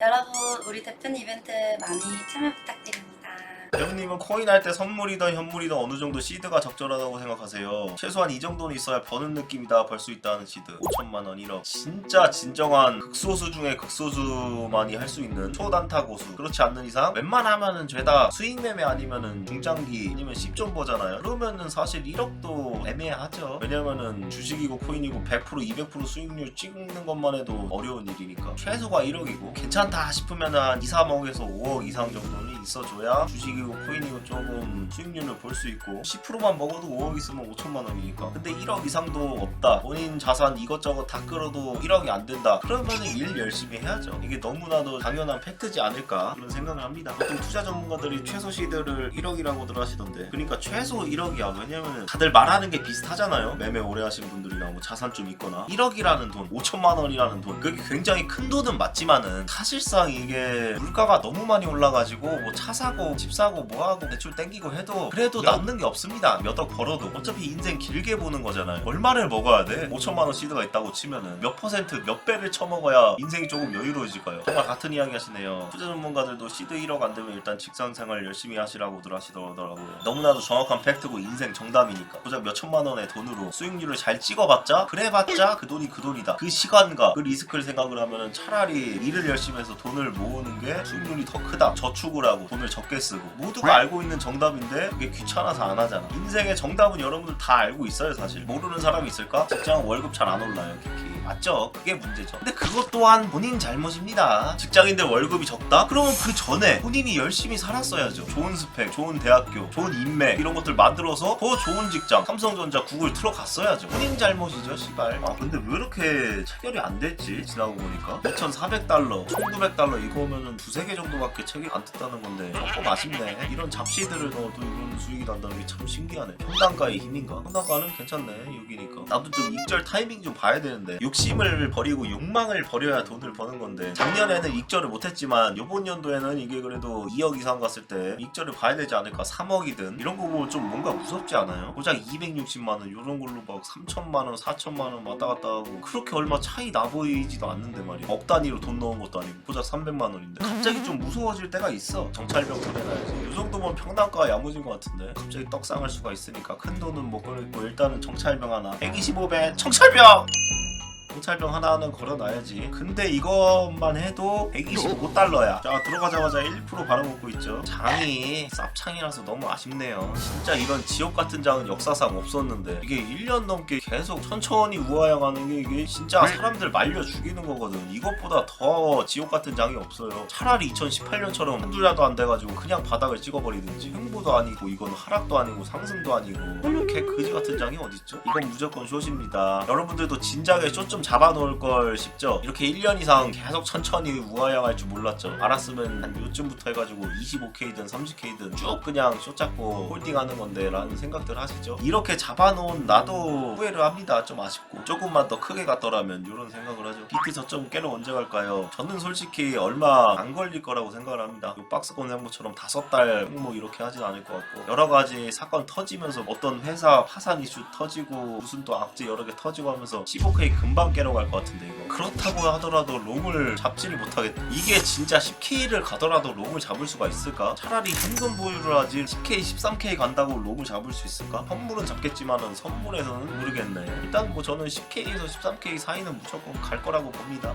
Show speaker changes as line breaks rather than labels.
여러분 우리 대표님 이벤트 많이 참여 부탁드립니다.
배우님은 코인 할 때 선물이든 현물이든 어느 정도 시드가 적절하다고 생각하세요? 최소한 이 정도는 있어야 버는 느낌이다 벌 수 있다는 시드. 5천만 원 1억. 진짜 진정한 극소수 중에 극소수만이 할 수 있는 초단타 고수. 그렇지 않는 이상 웬만하면은 죄다 수익 매매 아니면은 중장기 아니면 10점 보잖아요. 그러면은 사실 1억도 애매하죠. 왜냐면은 주식이고 코인이고 100% 200% 수익률 찍는 것만 해도 어려운 일이니까. 최소가 1억이고 괜찮다 싶으면은 한 2, 3억에서 5억 이상 정도는 있어줘야 주식 이고 코인이고 조금 수익률을 볼 수 있고 10%만 먹어도 5억 있으면 5천만 원이니까. 근데 1억 이상도 없다. 본인 자산 이것저것 다 끌어도 1억이 안 된다. 그러면은 일 열심히 해야죠. 이게 너무나도 당연한 팩트지 않을까 그런 생각을 합니다. 보통 투자 전문가들이 최소 시드를 1억이라고들 하시던데. 그러니까 최소 1억이야. 왜냐면 다들 말하는 게 비슷하잖아요. 매매 오래 하신 분들이나 뭐 자산 좀 있거나. 1억이라는 돈 5천만 원이라는 돈. 그게 굉장히 큰 돈은 맞지만은 사실상 이게 물가가 너무 많이 올라가지고 뭐 차 사고 집 사고 뭐 하고 대출 땡기고 해도 그래도 남는 게 없습니다. 몇 억 벌어도. 어차피 인생 길게 보는 거잖아요. 얼마를 먹어야 돼? 5천만 원 시드가 있다고 치면은 몇 퍼센트 몇 배를 쳐먹어야 인생이 조금 여유로워질까요? 정말 같은 이야기 하시네요. 투자 전문가들도 시드 1억 안 되면 일단 직장 생활 열심히 하시라고들 하시더라고요. 너무나도 정확한 팩트고 인생 정답이니까. 고작 몇 천만 원의 돈으로 수익률을 잘 찍어봤자 그래봤자 그 돈이 그 돈이다. 그 시간과 그 리스크를 생각을 하면은 차라리 일을 열심히 해서 돈을 모으는 게 수익률이 더 크다. 저축을 하고 돈을 적게 쓰고 모두가 알고 있는 정답인데 그게 귀찮아서 안 하잖아. 인생의 정답은 여러분들 다 알고 있어요 사실. 모르는 사람이 있을까? 직장 월급 잘 안 올라요 특히 맞죠? 그게 문제죠. 근데 그것 또한 본인 잘못입니다. 직장인들 월급이 적다? 그러면 그 전에 본인이 열심히 살았어야죠. 좋은 스펙 좋은 대학교 좋은 인맥 이런 것들 만들어서 더 좋은 직장 삼성전자 구글 들어갔어야죠. 본인 잘못이죠 시발. 아 근데 왜 이렇게 체결이 안 됐지? 지나고 보니까. 2400달러 1900달러 이거면은 두세 개 정도밖에 체결 안 됐다는 건데. 조금 아쉽네. 이런 잡시들을 넣어도 이런 수익이 난다는 게 참 신기하네. 평단가의 힘인가? 평단가는 괜찮네 여기니까. 나도 좀 익절 타이밍 좀 봐야 되는데 욕심을 버리고 욕망을 버려야 돈을 버는 건데 작년에는 익절을 못했지만 요번 연도에는 이게 그래도 2억 이상 갔을 때 익절을 봐야 되지 않을까 3억이든? 이런 거 보고 좀 뭔가 무섭지 않아요? 고작 260만 원 이런 걸로 막 3천만 원 4천만 원 왔다 갔다 하고 그렇게 얼마 차이 나 보이지도 않는데 말이야. 억 단위로 돈 넣은 것도 아니고 고작 300만 원인데. 갑자기 좀 무서워질 때가 있어. 정찰병 보내놔야지. 이 정도면 평단가 야무진 것 같은데? 갑자기 떡상할 수가 있으니까 큰 돈은 못 걸고 일단은 정찰병 하나. 125배 정찰병 경찰병 하나는 걸어놔야지. 근데 이것만 해도 125달러야. 자 들어가자마자 1% 받아먹고 있죠. 장이 쌉창이라서 너무 아쉽네요. 진짜 이런 지옥 같은 장은 역사상 없었는데 이게 1년 넘게 계속 천천히 우하향하는 게 이게 진짜 사람들 말려 죽이는 거거든. 이것보다 더 지옥 같은 장이 없어요. 차라리 2018년처럼 한두 달도 안 돼가지고 그냥 바닥을 찍어버리든지. 횡보도 아니고 이건 하락도 아니고 상승도 아니고. 이렇게 그지 같은 장이 어딨죠? 이건 무조건 숏입니다. 여러분들도 진작에 숏좀 잡아놓을 걸 싶죠? 이렇게 1년 이상 계속 천천히 우하향할 줄 몰랐죠. 알았으면 한 요쯤부터 해가지고 25K든 30K든 쭉 그냥 숏 잡고 홀딩하는 건데 라는 생각들 하시죠? 이렇게 잡아놓은 나도 후회를 합니다. 좀 아쉽고. 조금만 더 크게 갔더라면 이런 생각을 하죠. 비트 저점 깨러 언제 갈까요? 저는 솔직히 얼마 안 걸릴 거라고 생각을 합니다. 요 박스권 행보처럼 다섯 달 행보 이렇게 하진 않을 것 같고. 여러 가지 사건 터지면서 어떤 회사 파산 이슈 터지고 무슨 또 악재 여러 개 터지고 하면서 15K 금방 깨러 갈 것 같은데 이거 그렇다고 하더라도 롱을 잡지를 못하겠다 이게 진짜 10K를 가더라도 롱을 잡을 수가 있을까? 차라리 현금 보유를 하지 10K 13K 간다고 롱을 잡을 수 있을까? 선물은 잡겠지만은 선물에서는 모르겠네 일단 뭐 저는 10K에서 13K 사이는 무조건 갈 거라고 봅니다